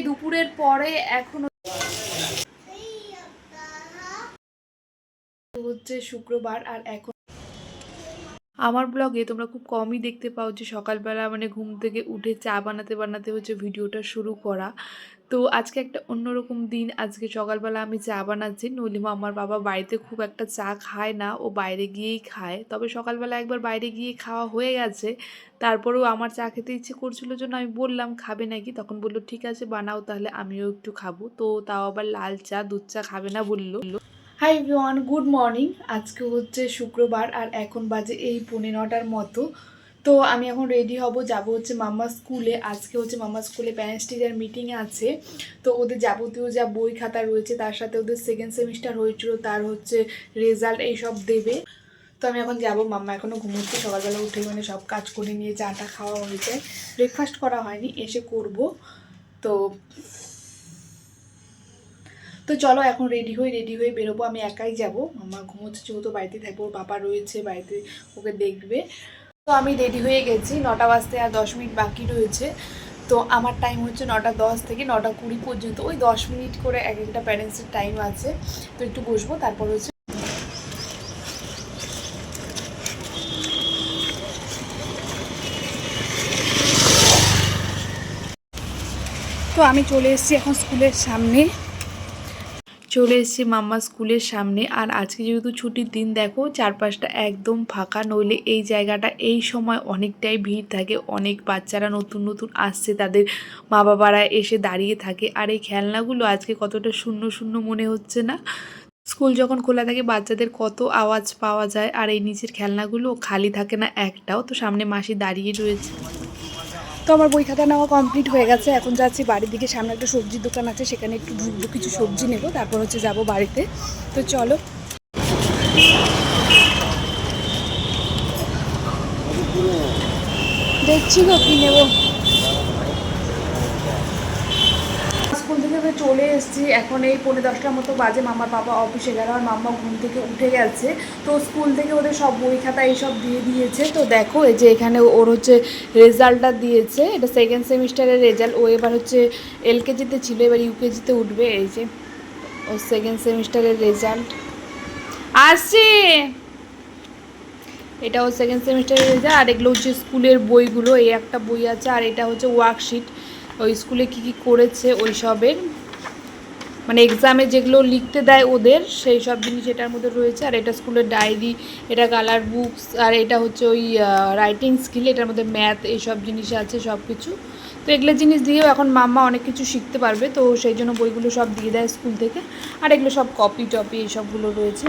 দুপুরের পরে এখনও হচ্ছে শুক্রবার আর এখন আমার ব্লগে তোমরা খুব কমই দেখতে পাও যে সকালবেলা মানে ঘুম থেকে উঠে চা বানাতে বানাতে হচ্ছে ভিডিওটা শুরু করা। তো আজকে একটা অন্যরকম দিন। আজকে সকালবেলা আমি চা বানাচ্ছি। নলিমা আমার বাবা বাড়িতে খুব একটা চা খায় না। ও বাইরে গিয়েই খায়। তবে সকালবেলা একবার বাইরে গিয়ে খাওয়া হয়ে গেছে। তারপরেও আমার চা খেতে ইচ্ছে করছিল জন্য আমি বললাম, খাবে নাকি? তখন বলল, ঠিক আছে, বানাও, তাহলে আমিও একটু খাব। তো তাও আবার লাল চা, দুধ চা খাবে না বলল। হাই এভরিওয়ান গুড মর্নিং আজকে হচ্ছে শুক্রবার আর এখন বাজে এই পৌনে নটার মতো। তো আমি এখন রেডি হব, যাব হচ্ছে মাম্মা স্কুলে আজকে হচ্ছে মাম্মা স্কুলে প্যারেন্টস টিচার মিটিং আছে। তো ওদের যাবতীয় যা বই খাতা রয়েছে, তার সাথে ওদের সেকেন্ড সেমিস্টার হয়েছিল তার হচ্ছে রেজাল্ট এইসব দেবে। তো আমি এখন যাব, মাম্মা এখনও ঘুমোচ্ছে, সকালবেলা উঠে মানে সব কাজ করে নিয়ে চাটা খাওয়া হয়েছে। ব্রেকফাস্ট করা হয়নি, এসে করব। তো তো চলো এখন রেডি হয়ে রেডি হয়ে বেরোবো, আমি একাই যাব। মামা ঘুমোচ্ছে, যেহেতু বাড়িতে থাকব, ওর বাবা রয়েছে, বাড়িতে ওকে দেখবে। তো আমি রেডি হয়ে গেছি। নটা বাজতে আর দশ মিনিট বাকি রয়েছে। তো আমার টাইম হচ্ছে নটা দশ থেকে নটা কুড়ি পর্যন্ত। ওই দশ মিনিট করে এক একটা প্যারেন্টসের টাইম আছে। তো একটু বসবো, তারপর হচ্ছে তো আমি চলে এসেছি এখন স্কুলের সামনে। চলে এসেছি মাম্মা স্কুলের সামনে। আর আজকে যেহেতু ছুটির দিন, দেখো চারপাশটা একদম ফাঁকা, নইলে এই জায়গাটা এই সময় অনেকটাই ভিড় থাকে। অনেক বাচ্চারা নতুন নতুন আসছে, তাদের মা বাবারা এসে দাঁড়িয়ে থাকে। আর এই খেলনাগুলো আজকে কতটা শূন্য শূন্য মনে হচ্ছে না? স্কুল যখন খোলা থাকে, বাচ্চাদের কত আওয়াজ পাওয়া যায়। আর এই নিচের খেলনাগুলো খালি থাকে না একটাও। তো সামনে মাসি দাঁড়িয়ে রয়েছে। তো আমার বই খাতা নেওয়া কমপ্লিট হয়ে গেছে। এখন যাচ্ছি বাড়ির দিকে, সামনে একটা সবজির দোকান আছে, সেখানে একটু ঢুকবো, কিছু সবজি নেব, তারপর হচ্ছে যাব বাড়িতে। তো চলো। দেখছি গো কি নেব। থেকে চলে এসেছি। এখন এই পনেরো দশটার মতো বাজে। মামার বাবা অফিসে গেল আর মাম্মা ঘুম থেকে উঠে গেছে। তো স্কুল থেকে ওদের সব বই খাতা এইসব দিয়ে দিয়েছে। তো দেখো, এই যে এখানে ওর হচ্ছে রেজাল্টটা দিয়েছে। এটা সেকেন্ড সেমিস্টারের রেজাল্ট ও এবার হচ্ছে এলকেজিতে ছিল, এবার ইউকেজিতে উঠবে। এই যে ও সেকেন্ড সেমিস্টারের রেজাল্ট আসছি! এটা হচ্ছে সেকেন্ড সেমিস্টারের রেজাল্ট আর এগুলো হচ্ছে স্কুলের বইগুলো। এই একটা বই আছে আর এটা হচ্ছে ওয়ার্কশিট ওই স্কুলে কী কী করেছে ওই সবের। মানে এক্সামে যেগুলো লিখতে দেয় ওদের, সেই সব জিনিস এটার মধ্যে রয়েছে। আর এটা স্কুলের ডায়েরি এটা কালার বুকস আর এটা হচ্ছে ওই রাইটিং স্কিল এটার মধ্যে ম্যাথ এইসব জিনিস আছে, সব কিছু। তো এগুলো জিনিস দিয়েও এখন মাম্মা অনেক কিছু শিখতে পারবে। তো সেই জন্য বইগুলো সব দিয়ে দেয় স্কুল থেকে। আর এগুলো সব কপি টপি এইসবগুলো রয়েছে।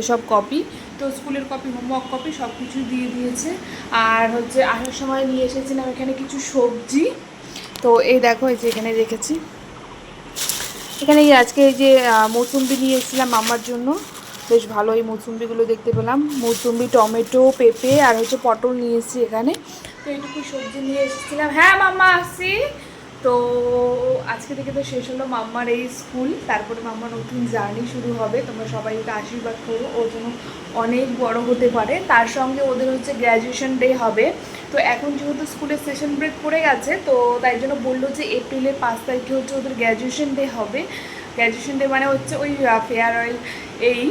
এসব কপি তো স্কুলের কপি হোমওয়ার্ক কপি সব কিছু দিয়ে দিয়েছে। আর হচ্ছে আসার সময় নিয়ে এসেছিলাম এখানে কিছু সবজি। তো এই দেখো, এই যে এখানে রেখেছি। এখানে আজকে এই যে মৌসুম্বি নিয়ে এসেছিলাম আমার জন্য। বেশ ভালো এই মৌসুম্বিগুলো দেখতে পেলাম। মৌসুম্বি, টমেটো, পেঁপে আর হচ্ছে পটল নিয়ে এসেছি এখানে। তো এইটুকু সবজি নিয়ে এসেছিলাম। হ্যাঁ মাম্মা, আসছি। তো আজকে থেকে তো শেষ হলো মাম্মার এই স্কুল। তারপরে মাম্মার নতুন জার্নি শুরু হবে। তোমরা সবাই ওকে আশীর্বাদ করো। ওর জন্য অনেক বড় হতে পারে। তার সঙ্গে ওদের হচ্ছে গ্র্যাজুয়েশন ডে হবে। তো এখন যেহেতু স্কুলের সেশন ব্রেক পড়ে গেছে, তো তাই জন্য বলল যে এপ্রিলের পাঁচ তারিখে হচ্ছে ওদের গ্র্যাজুয়েশন ডে হবে। গ্র্যাজুয়েশন ডে মানে হচ্ছে ওই ফেয়ার অয়েল এই।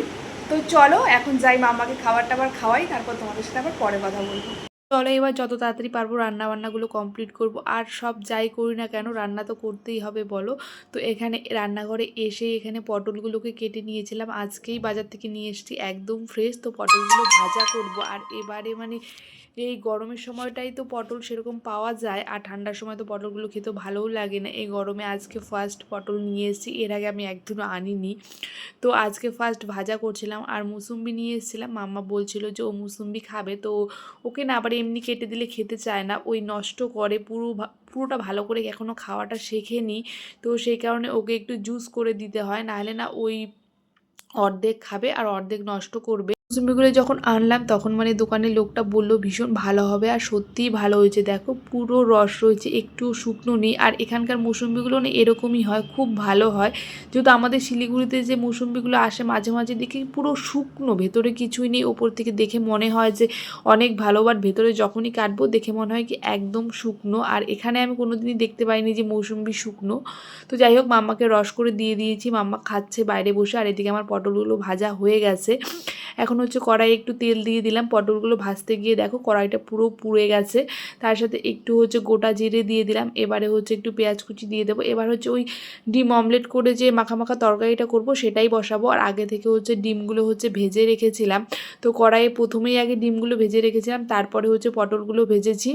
তো চলো, এখন যাই মামাকে খাবার টাবার খাওয়াই। তারপর তোমাদের সাথে আবার পরে কথা বলব। চলো এবার যত তাড়াতাড়ি পারব রান্না বান্নাগুলো কমপ্লিট করব। আর সব যাই করি না কেন, রান্না তো করতেই হবে বলো। তো এখানে রান্নাঘরে এসে এখানে পটলগুলোকে কেটে নিয়েছিলাম। আজকেই বাজার থেকে নিয়ে এসছি, একদম ফ্রেশ তো পটলগুলো ভাজা করব। আর এবারে মানে এই গরমের সময়টাই তো পটল সেরকম পাওয়া যায়, আর ঠান্ডার সময় তো পটলগুলো খেতে ভালোও লাগে না। এই গরমে আজকে ফার্স্ট পটল নিয়ে এসেছি, এর আগে আমি একদিনও আনিনি। তো আজকে ফার্স্ট ভাজা করছিলাম আর মুসুম্বি নিয়ে এসেছিলাম। মাম্মা বলছিল যে ও মুসুম্বি খাবে, তো ওকে না আবার এমনি কেটে দিলে খেতে চায় না। ওই নষ্ট করে পুরো পুরোটা ভালো করে এখনও খাওয়াটা শেখেনি। তো সেই কারণে ওকে একটু জুস করে দিতে হয়, নাহলে না ওই অর্ধেক খাবে আর অর্ধেক নষ্ট করবে। মুসুম্বিগুলো যখন আনলাম, তখন মানে দোকানের লোকটা বলল, ভীষণ ভালো হবে আর সত্যিই ভালো হয়েছে। দেখো, পুরো রস রয়েছে, একটু শুকনো নেই। আর এখানকার মুসুম্বিগুলো না এরকমই হয়, খুব ভালো হয়। যেহেতু আমাদের শিলিগুড়িতে যে মুসুম্বিগুলো আসে মাঝে মাঝে দেখি পুরো শুকনো, ভেতরে কিছুই নেই। ওপর থেকে দেখে মনে হয় যে অনেক ভালো বাট ভেতরে যখনই কাটবো দেখে মনে হয় কি একদম শুকনো। আর এখানে আমি কোনোদিনই দেখতে পাইনি যে মৌসুম্বি শুকনো। তো যাই হোক, মাম্মাকে রস করে দিয়ে দিয়েছি। মাম্মা খাচ্ছে বাইরে বসে, আর এদিকে আমার পটলগুলো ভাজা হয়ে গেছে। এখন হচ্ছে কড়াই একটু তেল দিয়ে দিলাম, পটলগুলো ভাজতে গিয়ে দেখো কড়াইটা পুরো পুড়ে গেছে। তার সাথে একটু হচ্ছে গোটা জিরে দিয়ে দিলাম, এবারে হচ্ছে একটু পেঁয়াজ কুচি দিয়ে দেবো। এবার হচ্ছে ওই ডিম অমলেট করে যে মাখা তরকারিটা করব সেটাই বসাবো। আর আগে থেকে হচ্ছে ডিমগুলো হচ্ছে ভেজে রেখেছিলাম। তো কড়াইয়ে প্রথমেই আগে ডিমগুলো ভেজে রেখেছিলাম, তারপরে হচ্ছে পটলগুলো ভেজেছি।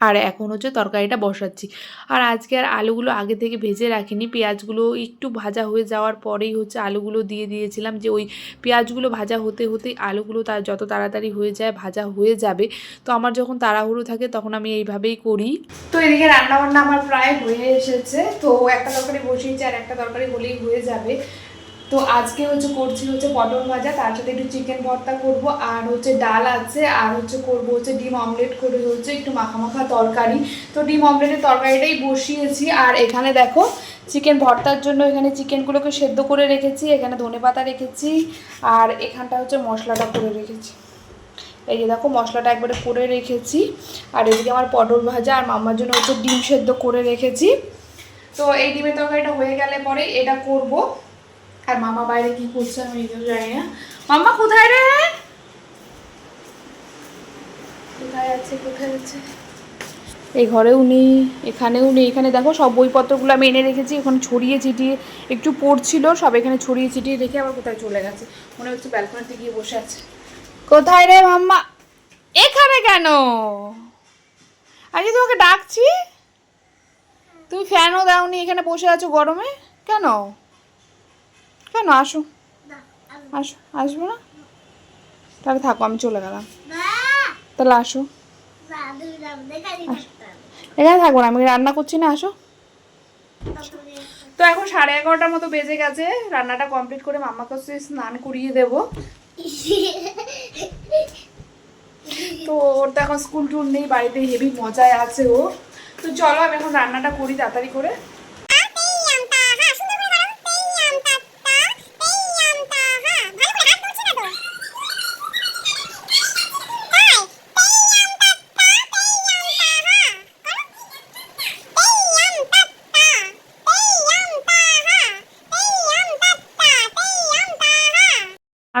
আর এখন হচ্ছে তরকারিটা বসাচ্ছি। আর আজকে আর আলুগুলো আগে থেকে ভেজে রাখিনি। পেঁয়াজগুলো একটু ভাজা হয়ে যাওয়ার পরেই হচ্ছে আলুগুলো দিয়ে দিয়েছিলাম যে ওই পেঁয়াজগুলো ভাজা হতে হতেই আলুগুলো তার যত তাড়াতাড়ি হয়ে যায় ভাজা হয়ে যাবে। তো আমার যখন তাড়াহুড়ো থাকে তখন আমি এইভাবেই করি। তো এদিকে রান্নাবান্না আমার প্রায় হয়ে এসেছে। তো একটা তরকারি বসিয়েছি আর একটা তরকারি হলেই হয়ে যাবে। তো আজকে হচ্ছে করছি হচ্ছে পটল ভাজা, তার সাথে একটু চিকেন ভর্তা করব, আর হচ্ছে ডাল আছে, আর হচ্ছে করব হচ্ছে ডিম অমলেট করে হচ্ছে একটু মাখা মাখা তরকারি। তো ডিম অমলেটের তরকারিটাই বসিয়েছি, আর এখানে দেখো চিকেন ভর্তার জন্য এখানে চিকেনগুলোকে সেদ্ধ করে রেখেছি, এখানে ধনে পাতা রেখেছি, আর এখানটা হচ্ছে মশলাটা করে রেখেছি। এই যে দেখো মশলাটা একবারে করে রেখেছি, আর এদিকে আমার পটল ভাজা আর মাম্মার জন্য হচ্ছে ডিম সেদ্ধ করে রেখেছি। তো এই ডিমের তরকারিটা হয়ে গেলে পরে এটা করব। আর মামা বাইরে কি করছে আমি নিজেও জানি না। মাম্মা কোথায় রে? কোথায় আছে কোথায় আছে? এই ঘরেও নেই এখানেও নেই। এখানে দেখো সব বইপত্রগুলো আমি এনে রেখেছি এখন ছড়িয়ে ছিটিয়ে একটু পড়ছিল সব এখানে ছড়িয়ে ছিটিয়ে রেখে আবার কোথায় চলে গেছে। মনে হচ্ছে ব্যালকনিতে গিয়ে বসে আছে। কোথায় রে মাম্মা? এখানে কেন? আজকে তোমাকে ডাকছি। তুমি ফ্যানও দাওনি এখানে বসে আছো গরমে? কেন? কেন? আসো। আসো, আসব না? তাহলে থাকো, আমি চলে গেলাম। তাহলে আসো। এখানে থাকব না, আমি রান্না করছি না, আসো। তো এখন সাড়ে এগারোটার মতো বেজে গেছে, রান্নাটা কমপ্লিট করে মাম্মাকে হচ্ছে স্নান করিয়ে দেব। তো ওর তো এখন স্কুল টুল নেই, বাড়িতে হেভি মজায় আছে ও। তো চলো, আমি এখন রান্নাটা করি তাড়াতাড়ি করে।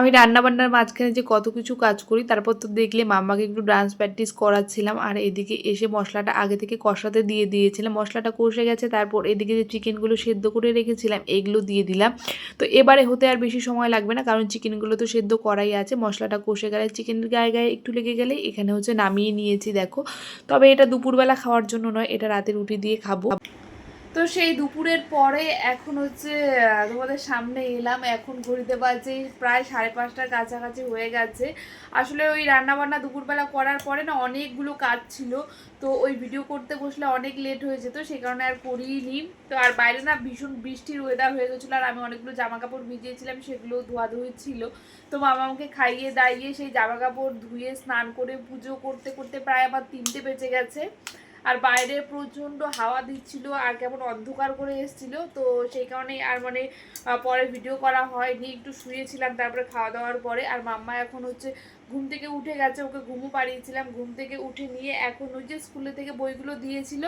আমি রান্না বান্নার মাঝখানে যে কত কিছু কাজ করি, তারপর তো দেখলে মাম্মাকে একটু ডান্স প্র্যাকটিস করাচ্ছিলাম। আর এদিকে এসে মশলাটা আগে থেকে কষাতে দিয়ে দিয়েছিলাম। মশলাটা কষে গেছে, তারপর এদিকে যে চিকেনগুলো সেদ্ধ করে রেখেছিলাম, এগুলো দিয়ে দিলাম। তো এবারে হতে আর বেশি সময় লাগবে না, কারণ চিকেনগুলো তো সেদ্ধ করাই আছে, মশলাটা কষে গেলে চিকেনের গায়ে গায়ে একটু লেগে গেলে এখানে হচ্ছে নামিয়ে নিয়েছি, দেখো। তবে এটা দুপুরবেলা খাওয়ার জন্য নয়, এটা রাতে রুটি দিয়ে খাব। তো সেই দুপুরের পরে এখন হচ্ছে তোমাদের সামনে এলাম। এখন ঘড়িতে বাজে প্রায় সাড়ে পাঁচটার কাছাকাছি হয়ে গেছে। আসলে ওই রান্নাবান্না দুপুরবেলা করার পরে না অনেকগুলো কাজ ছিল। তো ওই ভিডিও করতে বসলে অনেক লেট হয়ে যেত সেই কারণে আর করিনি। তো আর বাইরে না ভীষণ বৃষ্টির ওয়েদার হয়ে গেছিল আর আমি অনেকগুলো জামা কাপড় ভিজিয়েছিলাম সেগুলো ধোয়াধুয়ি ছিল। তো মামা আমাকে খাইয়ে দাইয়ে সেই জামা কাপড় ধুয়ে স্নান করে পুজো করতে করতে প্রায় আমার তিনটে বেঁচে গেছে। আর বাইরে প্রচণ্ড হাওয়া দিচ্ছিল আর কেমন অন্ধকার করে এসেছিল। তো সেই কারণে আর মানে পরে ভিডিও করা হয়নি। একটু শুয়েছিলাম, তারপরে খাওয়া দাওয়ার পরে। আর মাম্মা এখন হচ্ছে ঘুম থেকে উঠে গেছে, ওকে ঘুমও পাড়িয়েছিলাম। ঘুম থেকে উঠে নিয়ে এখন ওই যে স্কুলে থেকে বইগুলো দিয়েছিল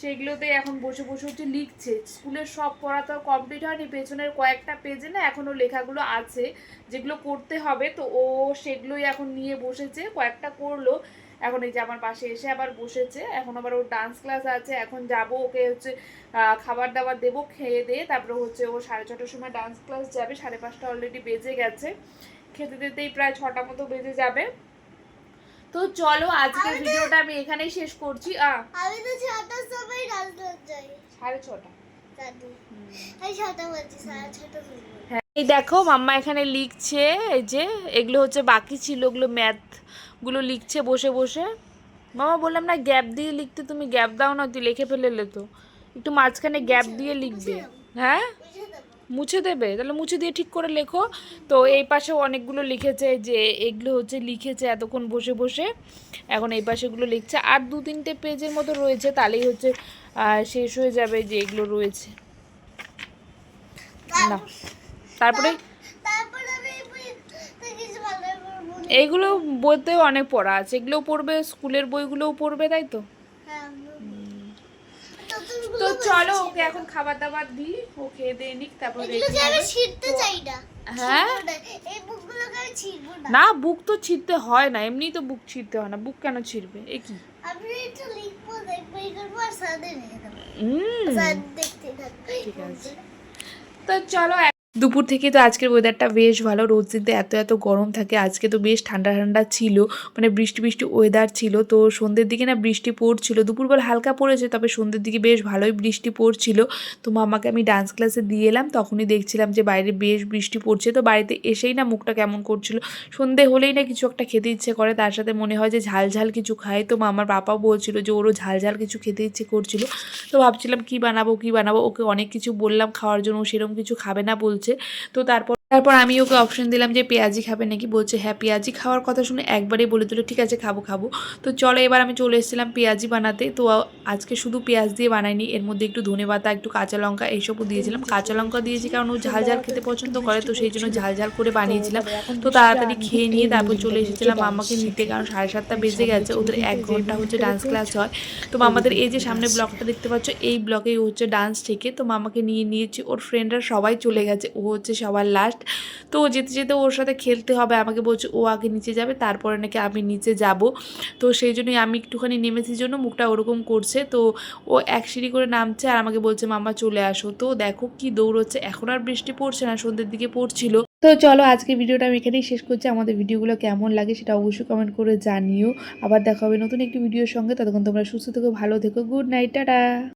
সেগুলোতে এখন বসে বসে হচ্ছে লিখছে। স্কুলের সব পড়া তো কমপ্লিট হয়নি, পেছনের কয়েকটা পেজে না এখনও লেখাগুলো আছে, যেগুলো করতে হবে। তো ও সেগুলোই এখন নিয়ে বসেছে। কয়েকটা করল। এখন এই যে আমার পাশে এসে আবার বসেছে এখন আবার ওর ডান্স ক্লাস আছে এখন যাব ওকে হচ্ছে খাবার দাবার দেবো খেয়ে দিয়ে তারপরে হচ্ছে ও সাড়ে ছটার সময় ডান্স ক্লাস যাবে সাড়ে পাঁচটা অলরেডি বেজে গেছে। খেতে দিতেই প্রায় ছটা মতো বেজে যাবে। তো চলো আজকের ভিডিওটা আমি এখানেই শেষ করছি আ। আমি তো ছটার সময় রাস্তা যাই। সাড়ে ছটা। হ্যাঁ এই দেখো মাম্মা এখানে লিখছে এই যে এগুলো হচ্ছে বাকি ছিল ওগুলো ম্যাথগুলো লিখছে বসে বসে। মামা বললাম না গ্যাপ দিয়ে লিখতে তুমি গ্যাপ দাও না তুই লিখে ফেলেলে তো। একটু মাঝখানে গ্যাপ দিয়ে লিখবে। হ্যাঁ? মুছে দেবে? তাহলে মুছে দিয়ে ঠিক করে লেখো। তো এই পাশেও অনেকগুলো লিখেছে যে এগুলো হচ্ছে লিখেছে এতক্ষণ বসে বসে। এখন এই পাশেগুলো লিখছে। আর দু তিনটে পেজের মতো রয়েছে তাহলেই হচ্ছে শেষ হয়ে যাবে যে এগুলো রয়েছে। না। তারপর এইগুলো বইতেও অনেক পড়া আছে। এগুলোও পড়বে স্কুলের বইগুলোও পড়বে তাই তো? হ্যাঁ, তো চলো ওকে এখন খাবার দাবার দিই ও খেয়ে দিয়ে নিক তারপর হ্যাঁ? না। বুক তো ছিঁড়তে হয় না এমনি তো বুক ছিঁড়তে হয় না। বুক কেন ছিঁড়বে? এ কি? হুম। ঠিক আছে। তো চলো দুপুর থেকে তো আজকের ওয়েদারটা বেশ ভালো। রোদ দিনতে এত এত গরম থাকে। আজকে তো বেশ ঠান্ডা ঠান্ডা ছিল। মানে বৃষ্টি বৃষ্টি ওয়েদার ছিল। তো সন্ধ্যের দিকে না বৃষ্টি পড়ছিল। দুপুরবেলা হালকা পড়েছে, তবে সন্ধ্যের দিকে বেশ ভালোই বৃষ্টি পড়ছিল। তো মামাকে আমি ডান্স ক্লাসে দিয়ে এলাম। তখনই দেখছিলাম যে বাইরে বেশ বৃষ্টি পড়ছে। তো বাড়িতে এসেই না মুখটা কেমন করছিল। সন্ধে হলেই না কিছু একটা খেতে ইচ্ছে করে। তার সাথে মনে হয় যে ঝাল ঝাল কিছু খায় তো মামার পাপাও বলছিল যে ওরও ঝাল ঝাল কিছু খেতে ইচ্ছে করছিল। তো ভাবছিলাম কি বানাবো কি বানাবো? ওকে অনেক কিছু বললাম। খাওয়ার জন্য সেরকম কিছু খাবে না বলছে তো তারপর তারপর আমি ওকে অপশন দিলাম যে পেঁয়াজি খাবে নাকি? বলছে হ্যাঁ পেঁয়াজি খাওয়ার কথা শুনে একবারেই বলে দিল, ঠিক আছে, খাব খাব। তো চলো এবার আমি চলে এসেছিলাম পেঁয়াজি বানাতে। তো আজকে শুধু পেঁয়াজ দিয়ে বানাইনি, এর মধ্যে একটু ধনে পাতা, একটু কাঁচা লঙ্কা এইসবও দিয়েছিলাম। কাঁচা লঙ্কা দিয়েছি কারণ ও ঝাল ঝাল খেতে পছন্দ করে, তো সেই জন্য ঝাল ঝাল করে বানিয়েছিলাম। তো তাড়াতাড়ি খেয়ে নিয়ে তারপর চলে এসেছিলাম মামাকে নিতে, কারণ সাড়ে সাতটা বেজে গেছে, ওদের এক ঘণ্টা হচ্ছে ডান্স ক্লাস হয়। তো মামাদের এই যে সামনে ব্লগটা দেখতে পাচ্ছ, এই ব্লগেই হচ্ছে ডান্স থেকে তো মামাকে নিয়ে নিয়েছি, ওর ফ্রেন্ডরা সবাই চলে গেছে, ও হচ্ছে সবার লাস্ট তো ও যেতে যেতে ওর সাথে খেলতে হবে, আমাকে বলছে ও আগে নিচে যাবে, তারপরে নাকি আমি নিচে যাব। তো সেই জন্যই আমি একটুখানি নেমেছি জন্য, মুখটা ওরকম করছে। তো ও এক সিঁড়ি করে নামছে আর আমাকে বলছে, মামা, চলে আসো। তো দেখো কি দৌড়চ্ছে, এখন আর বৃষ্টি পড়ছে না, সন্ধ্যের দিকে পড়ছিল। তো চলো আজকে ভিডিওটা আমি এখানেই শেষ করছি। আমাদের ভিডিওগুলো কেমন লাগে সেটা অবশ্যই কমেন্ট করে জানিও। আবার দেখা হবে নতুন একটি ভিডিওর সঙ্গে, ততক্ষণ তোমরা সুস্থ থেকো, ভালো থেকো গুড নাইট টাটা।